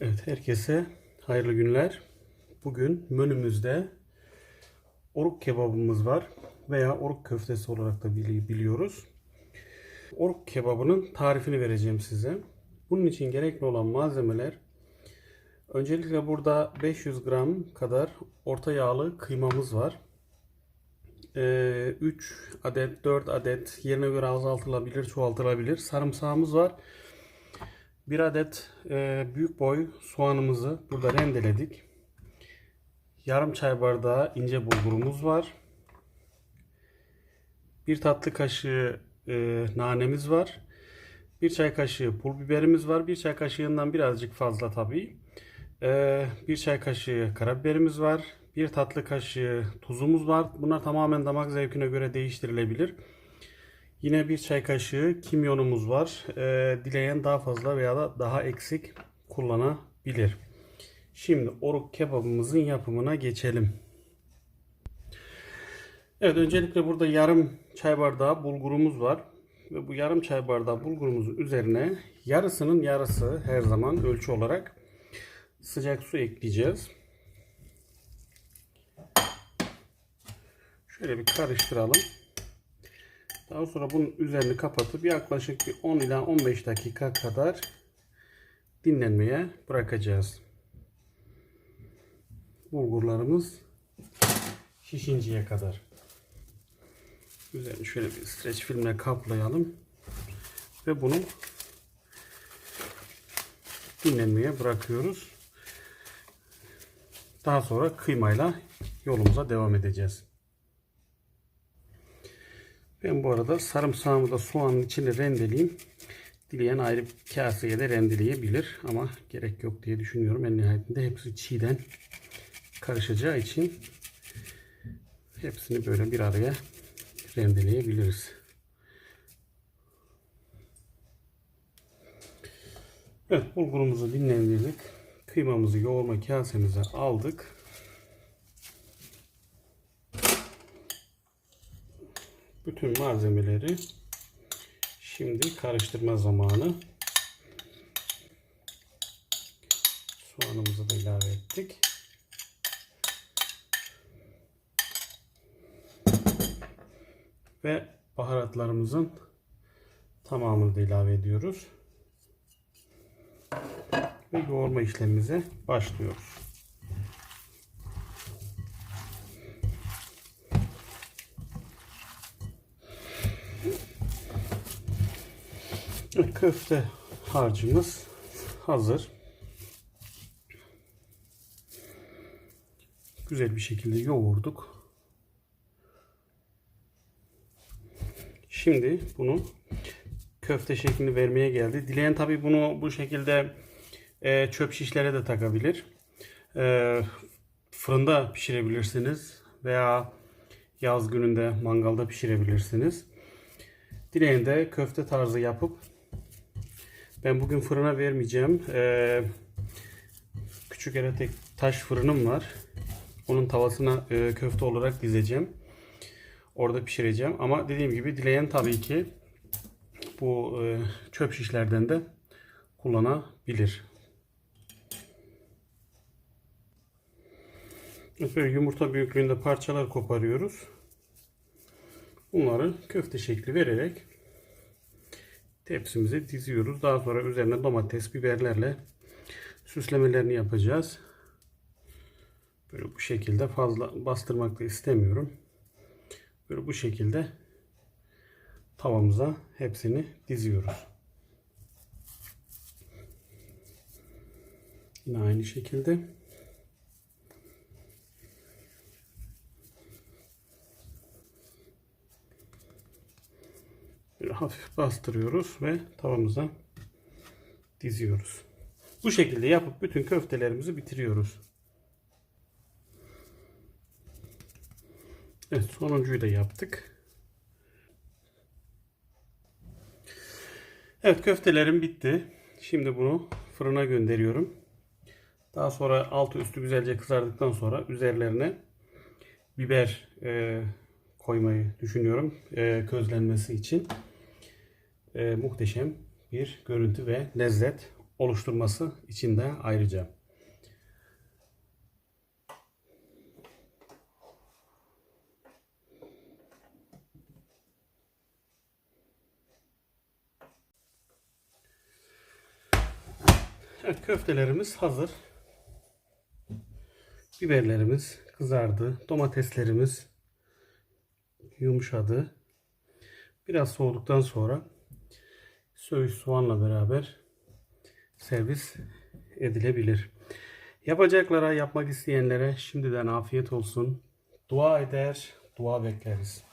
Evet, herkese hayırlı günler. Bugün menümüzde oruk kebabımız var veya oruk köftesi olarak da bili- biliyoruz. Oruk kebabının tarifini vereceğim size. Bunun için gerekli olan malzemeler öncelikle burada 500 gram kadar orta yağlı kıymamız var. 3 adet 4 adet yerine göre azaltılabilir çoğaltılabilir sarımsağımız var. Bir adet e, büyük boy soğanımızı burada rendeledik. Yarım çay bardağı ince bulgurumuz var. Bir tatlı kaşığı e, nanemiz var. Bir çay kaşığı pul biberimiz var. Bir çay kaşığından birazcık fazla tabii. E, bir çay kaşığı karabiberimiz var. Bir tatlı kaşığı tuzumuz var. Bunlar tamamen damak zevkine göre değiştirilebilir. Yine bir çay kaşığı kimyonumuz var. Ee, dileyen daha fazla veya da daha eksik kullanabilir. Şimdi oruk kebabımızın yapımına geçelim. Evet öncelikle burada yarım çay bardağı bulgurumuz var. Ve bu yarım çay bardağı bulgurumuzun üzerine yarısının yarısı her zaman ölçü olarak sıcak su ekleyeceğiz. Şöyle bir karıştıralım. Daha sonra bunun üzerini kapatıp yaklaşık bir 10 ila 15 dakika kadar dinlenmeye bırakacağız. Bulgurlarımız şişinceye kadar. Üzerini şöyle bir streç filmle kaplayalım. Ve bunu dinlenmeye bırakıyoruz. Daha sonra kıymayla yolumuza devam edeceğiz. Ben bu arada sarımsağımı da soğanın içine rendeleyeyim. Dileyen ayrı bir kaseye de rendeleyebilir ama gerek yok diye düşünüyorum. En nihayetinde hepsi çiğden karışacağı için hepsini böyle bir araya rendeleyebiliriz. Evet bulgurumuzu dinlendirdik. Kıymamızı yoğurma kasemize aldık. Bütün malzemeleri şimdi karıştırma zamanı. Soğanımızı da ilave ettik. Ve baharatlarımızın tamamını da ilave ediyoruz. Ve yoğurma işlemimize başlıyoruz. Köfte harcımız hazır. Güzel bir şekilde yoğurduk. Şimdi bunu köfte şeklini vermeye geldi. Dileyen tabi bunu bu şekilde e, çöp şişlere de takabilir. E, fırında pişirebilirsiniz veya yaz gününde mangalda pişirebilirsiniz. Dileyen de köfte tarzı yapıp ben bugün fırına vermeyeceğim. Ee, küçük tek taş fırınım var. Onun tavasına e, köfte olarak dizeceğim. Orada pişireceğim. Ama dediğim gibi dileyen tabii ki bu e, çöp şişlerden de kullanabilir. Böyle yumurta büyüklüğünde parçalar koparıyoruz. Bunları köfte şekli vererek tepsimize diziyoruz. Daha sonra üzerine domates, biberlerle süslemelerini yapacağız. Böyle bu şekilde fazla bastırmak da istemiyorum. Böyle bu şekilde tavamıza hepsini diziyoruz. Yine aynı şekilde. Böyle hafif bastırıyoruz ve tavamıza diziyoruz. Bu şekilde yapıp bütün köftelerimizi bitiriyoruz. Evet sonuncuyu da yaptık. Evet köftelerim bitti. Şimdi bunu fırına gönderiyorum. Daha sonra altı üstü güzelce kızardıktan sonra üzerlerine biber e, koymayı düşünüyorum e, közlenmesi için e, muhteşem bir görüntü ve lezzet oluşturması için de ayrıca. Evet, köftelerimiz hazır. Biberlerimiz kızardı. Domateslerimiz yumuşadı. Biraz soğuduktan sonra söğüş soğanla beraber servis edilebilir. Yapacaklara, yapmak isteyenlere şimdiden afiyet olsun. Dua eder, dua bekleriz.